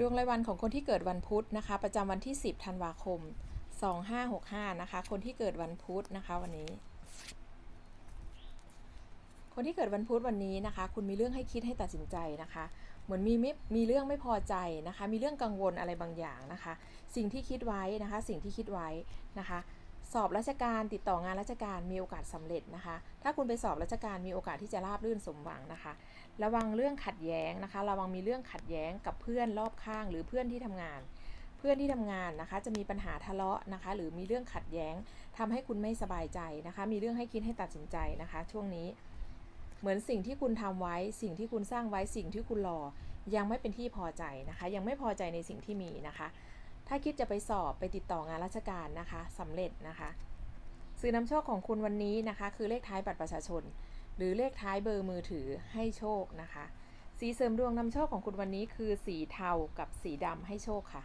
ดวงรายวันของคนที่เกิดวันพุธนะคะ ประจำวันที่ 10 ธันวาคม 2565 นะคะ คนที่เกิดวันพุธนะคะวันนี้ คนที่เกิดวันพุธวันนี้นะคะ คุณมีเรื่องให้คิดให้ตัดสินใจนะคะ เหมือนมีไม่มีเรื่องไม่พอใจนะคะ มีเรื่องกังวลอะไรบางอย่างนะคะ สิ่งที่คิดไว้นะคะ สิ่งที่คิดไว้นะคะ สอบราชการติดต่องานราชการมีโอกาสสำเร็จนะคะ ถ้าคุณไปสอบราชการมีโอกาสที่จะราบรื่นสมหวังนะคะ ระวังเรื่องขัดแย้งนะคะ ระวังมีเรื่องขัดแย้งกับเพื่อนรอบข้าง หรือเพื่อนที่ทำงาน เพื่อนที่ทำงานนะคะ จะมีปัญหาทะเลาะนะคะ หรือมีเรื่องขัดแย้งทำให้คุณไม่สบายใจนะคะ มีเรื่องให้คิดให้ตัดสินใจนะคะ ช่วงนี้ เหมือนสิ่งที่คุณทำไว้ สิ่งที่คุณสร้างไว้สิ่งที่คุณรอ ยังไม่เป็นที่พอใจนะคะ ยังไม่พอใจในสิ่งที่มีนะคะ ถ้าคิดจะไปสอบไปติดต่องานราชการนะคะสำเร็จนะคะซื้อนำโชคของคุณวันนี้นะคะ คือเลขท้ายบัตรประชาชน หรือเลขท้ายเบอร์มือถือให้โชคนะคะ สีเสริมดวงนำโชคของคุณวันนี้คือสีเทากับสีดำให้โชคค่ะ